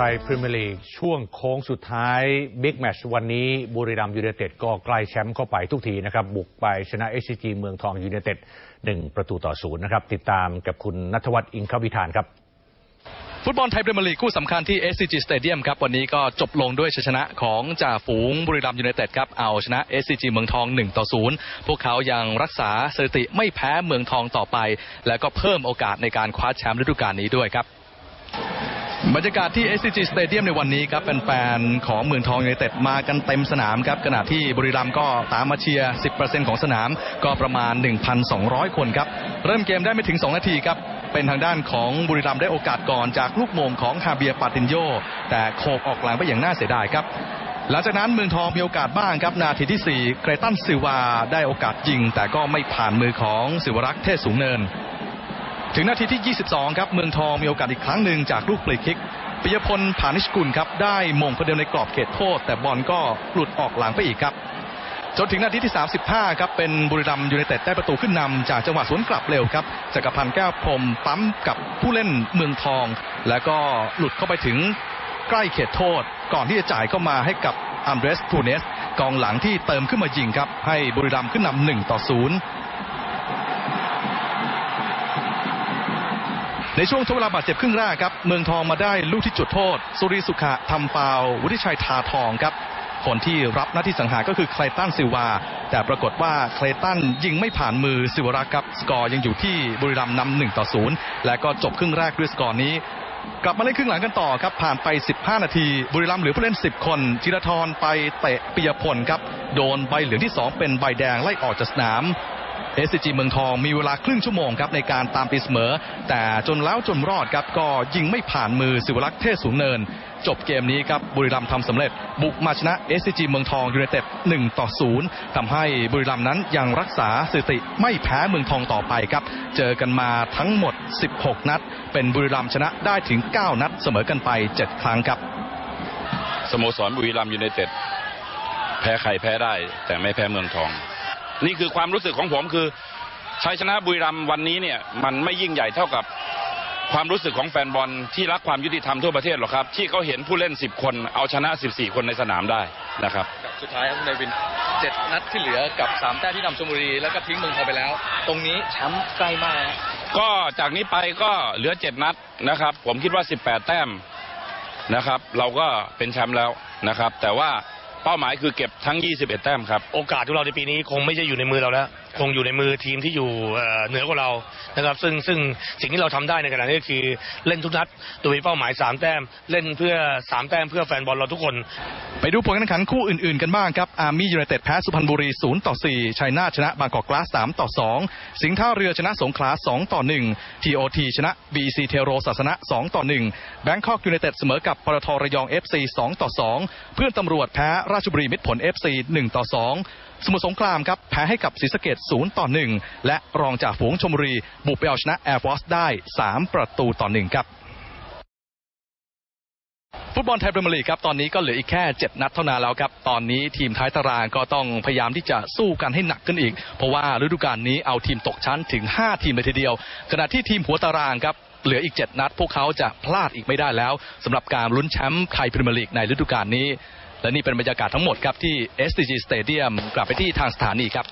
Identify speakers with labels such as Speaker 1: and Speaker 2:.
Speaker 1: ไทยพรีเมียร์ลีกช่วงโค้งสุดท้ายบิ๊กแมช์วันนี้บุรีรัมย์ยูไนเต็ดก็ใกล้แชมป์เข้าไปทุกทีนะครับ บุกไปชนะเอชจีเมืองทองยูไนเต็ดหนึ่งประตูต่อศูนย์นะครับ ติดตามกับคุณนัทวัฒน์อิงควิธานครับ
Speaker 2: ฟุตบอลไทยพรีเมียร์ลีกคู่สำคัญที่ SCG Stadium ครับ วันนี้ก็จบลงด้วยชัยชนะของจ่าฝูงบุรีรัมย์ยูไนเต็ดครับ เอาชนะ SCG เมืองทอง 1 ต่อ 0 พวกเขายังรักษาสถิติไม่แพ้เมืองทองต่อไป และก็เพิ่มโอกาสในการคว้าแชมป์ฤดูกาลนี้ด้วยครับ บรรยากาศที่ SCG Stadium ในวันนี้ครับแฟนๆของเมืองทองยูไนเต็ดมากันเต็มสนามครับขณะที่บุรีรัมย์ก็ตามมาเชียร์ 10%ของสนามก็ประมาณ 1,200 คนครับ เริ่มเกมได้ไม่ถึง 2 นาทีครับ เป็นทางด้านของบุรีรัมย์ได้โอกาสก่อนจากลูกโมงของฮาเบียปาตินโย แต่โขกออกหลังไปอย่างน่าเสียดายครับหลังจากนั้นเมืองทองมีโอกาสบ้างครับ นาทีที่ 4 เกรตันซิวาได้โอกาสยิง แต่ก็ไม่ผ่านมือของสิวรักษ์เทศสูงเนิน ถึงนาทีที่ 22 ครับเมืองทองมีโอกาสอีกครั้งหนึ่งจากลูกฟรีคิกปิยพลผานิชกุลครับได้มงคนเดียวในกรอบเขตโทษ แต่บอลก็หลุดออกหลังไปอีกครับ จนถึงนาทีที่ 35 ครับ เป็นบุรีรัมย์ยูไนเต็ดได้ประตูขึ้นนำจากจังหวะสวนกลับเร็วครับจักรพันธ์แก้วพรมปั๊มกับผู้เล่นเมืองทอง แล้วก็หลุดเข้าไปถึงใกล้เขตโทษ ก่อนที่จะจ่ายเข้ามาให้กับอัมเดรสทูเนสกองหลังที่เติมขึ้นมายิงครับให้บุรีรัมย์ขึ้นนำหนึ่งต่อศูนย์ ในช่วงทดเวลาบาดเจ็บครึ่งแรกครับ เมืองทองมาได้ลูกที่จุดโทษ สุริสุขะทำฟาววุฒิชัยทาทองครับ คนที่รับหน้าที่สังหารก็คือเคลตันซิวา แต่ปรากฏว่าเคลตันยิงไม่ผ่านมือซิวรักษ์ครับ สกอร์ยังอยู่ที่บุรีรัมย์นำหนึ่งต่อศูนย์และก็จบครึ่งแรกด้วยสกอร์นี้กลับมาเล่นครึ่งหลังกันต่อครับ ผ่านไป 15 นาที บุรีรัมย์เหลือผู้เล่น 10 คนธีรทรไปเตะปิยพลครับ โดนใบเหลืองที่ 2 เป็นใบแดงไล่ออกจากสนาม เอสจีเมืองทองมีเวลาครึ่งชั่วโมงครับในการตามตีเสมอ แต่จนแล้วจนรอดครับก็ยิงไม่ผ่านมือสิวรักษ์เทศสูงเนิน จบเกมนี้ครับบุรีรัมย์ทำสำเร็จ บุกมาชนะ SCG เมืองทองยูไนเต็ด1ต่อ0ทำให้บุรีรัมย์นั้นยังรักษาสถิติไม่แพ้เมืองทองต่อไปครับ เจอกันมาทั้งหมด 16 นัด เป็นบุรีรัมย์ชนะได้ถึง 9 นัดเสมอกันไป 7 ครั้งครับ
Speaker 3: สโมสรบุรีรัมย์ยูไนเต็ดแพ้ใครแพ้ได้ แต่ไม่แพ้เมืองทอง นี่คือความรู้สึกของผมคือชัยชนะบุรีรัมย์วันนี้เนี่ยมันไม่ยิ่งใหญ่เท่ากับความรู้สึกของแฟนบอลที่รักความยุติธรรมทั่วประเทศหรอกครับ ที่เขาเห็นผู้เล่น 10 คนเอาชนะ 14 คนในสนามได้นะครับ
Speaker 2: กับสุดท้ายครับในวินเจ็ดนัดที่เหลือกับสามแต้มที่นำชลบุรีแล้วก็ทิ้งเมืองทองไปแล้ว ตรงนี้แชมป์ใกล้มากนะ
Speaker 3: ก็จากนี้ไปก็เหลือ 7 นัดนะครับ ผมคิดว่า 18 แต้มนะครับ เราก็เป็นแชมป์แล้วนะครับ แต่ว่า เป้าหมายคือเก็บทั้ง 21 แต้มครับ
Speaker 4: โอกาสของเราในปีนี้คงไม่ใช่อยู่ในมือเราแล้วคงอยู่ในมือทีมที่อยู่เหนือกว่าเรานะครับ ซึ่งซึ่งสิ่งที่เราทำได้ในขณะนี้คือเล่นทุกนัดโดยมีเป้าหมายสามแต้ม เล่นเพื่อสามแต้มเพื่อแฟนบอลเราทุกคน
Speaker 2: ไปดูผลการแข่งขันคู่อื่นๆกันบ้างครับอาร์มี่ยูไนเต็ดแพ้สุพรรณบุรี 0 ต่อ 4 ชัยนาทชนะบางกอกกลาส 3 ต่อ 2 สิงห์ท่าเรือชนะสงขลา 2 ต่อ1 TOT ชนะ BC เทโรศาสนะ 2 ต่อ 1 แบงคอกยูไนเต็ดเสมอกับปตทระยอง FC 2 ต่อ 2 เพื่อนตำรวจแพ้ราชบุรีมิตรผล FC 1 ต่อ 2 สมุทรสงครามครับแพ้ให้กับศรีสะเกด0ต่อ 1 และรองจากฝูงชมบุรีบุกไปเอาชนะแอร์ฟอร์สได้ 3 ประตูต่อ 1 ครับฟุตบอลไทยพรีเมียร์ลีกครับตอนนี้ก็เหลืออีกแค่ 7 นัดเท่านั้นแล้วครับ ตอนนี้ทีมท้ายตารางก็ต้องพยายามที่จะสู้กันให้หนักขึ้นอีก เพราะว่าฤดูกาลนี้เอาทีมตกชั้นถึง 5 ทีมเลยทีเดียว ขณะที่ทีมหัวตารางครับเหลืออีก 7 นัด พวกเขาจะพลาดอีกไม่ได้แล้วสำหรับการลุ้นแชมป์ไทยพรีเมียร์ลีกในฤดูกาลนี้ และนี่เป็นบรรยากาศทั้งหมดครับที่ SDG Stadium กลับไปที่ทางสถานีครับ